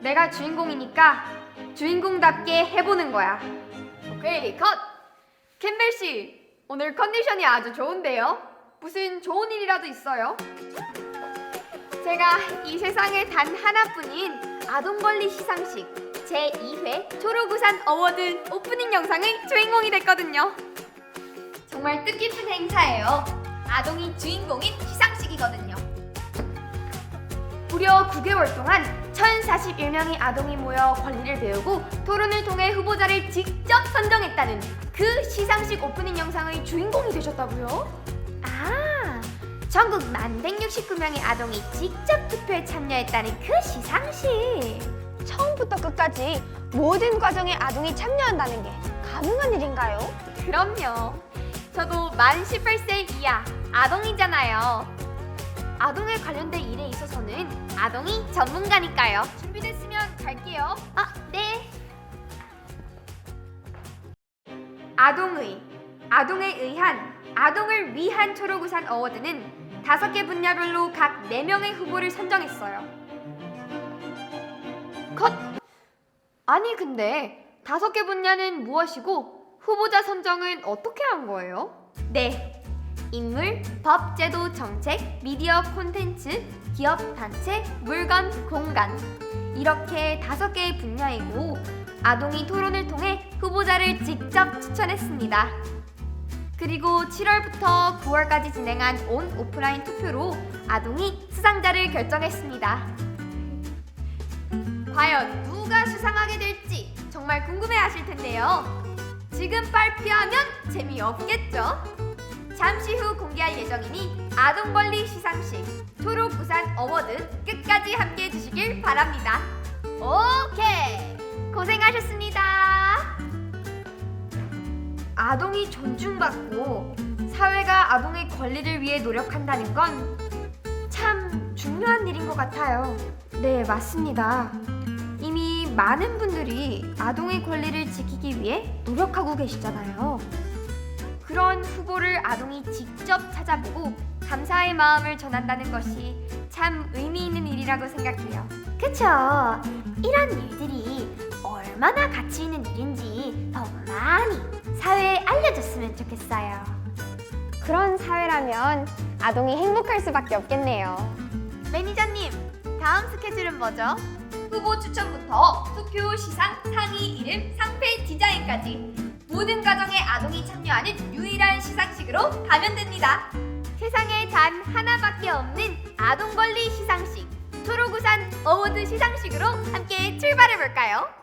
내가 주인공이니까 주인공답게 해보는 거야. 오케이, 컷! 캠벨 씨, 오늘 컨디션이 아주 좋은데요? 무슨 좋은 일이라도 있어요? 제가 이 세상에 단 하나뿐인 아동권리 시상식 제2회 초록우산 어워드 오프닝 영상의 주인공이 됐거든요. 정말 뜻깊은 행사예요. 아동이 주인공인 시상식이거든요. 무려 9개월 동안 1041명의 아동이 모여 권리를 배우고 토론을 통해 후보자를 직접 선정했다는 그 시상식 오프닝 영상의 주인공이 되셨다고요? 아, 전국 1169명의 아동이 직접 투표에 참여했다는 그 시상식. 처음부터 끝까지 모든 과정에 아동이 참여한다는 게 가능한 일인가요? 그럼요. 저도 만 18세 이하 아동이잖아요. 아동에 관련된 일에 있어서는 아동이 전문가니까요. 준비됐으면 갈게요. 아, 네. 아동의, 아동에 의한, 아동을 위한 초록우산 어워드는 다섯 개 분야별로 각 네 명의 후보를 선정했어요. 컷! 아니 근데 다섯 개 분야는 무엇이고 후보자 선정은 어떻게 한 거예요? 네. 인물, 법, 제도, 정책, 미디어 콘텐츠, 기업, 단체, 물건, 공간. 이렇게 다섯 개의 분야이고 아동이 토론을 통해 후보자를 직접 추천했습니다. 그리고 7월부터 9월까지 진행한 온 오프라인 투표로 아동이 수상자를 결정했습니다. 과연 누가 수상하게 될지 정말 궁금해 하실 텐데요. 지금 발표하면 재미없겠죠? 잠시 후 공개할 예정이니 아동권리 시상식 초록 우산 어워드 끝까지 함께 해주시길 바랍니다. 오케이! 고생하셨습니다. 아동이 존중받고 사회가 아동의 권리를 위해 노력한다는 건 참 중요한 일인 것 같아요. 네, 맞습니다. 이미 많은 분들이 아동의 권리를 지키기 위해 노력하고 계시잖아요. 그런 후보를 아동이 직접 찾아보고 감사의 마음을 전한다는 것이 참 의미 있는 일이라고 생각해요. 그쵸? 이런 일들이 얼마나 가치 있는 일인지 더 많이 사회에 알려줬으면 좋겠어요. 그런 사회라면 아동이 행복할 수밖에 없겠네요. 매니저님, 다음 스케줄은 뭐죠? 후보 추천부터 투표 시상 상위 이름 상패 디자인까지 모든 과정에 아동이 참여하는 유일한 시상식으로 가면 됩니다. 세상에 단 하나밖에 없는 아동 권리 시상식 초록우산 어워드 시상식으로 함께 출발해 볼까요?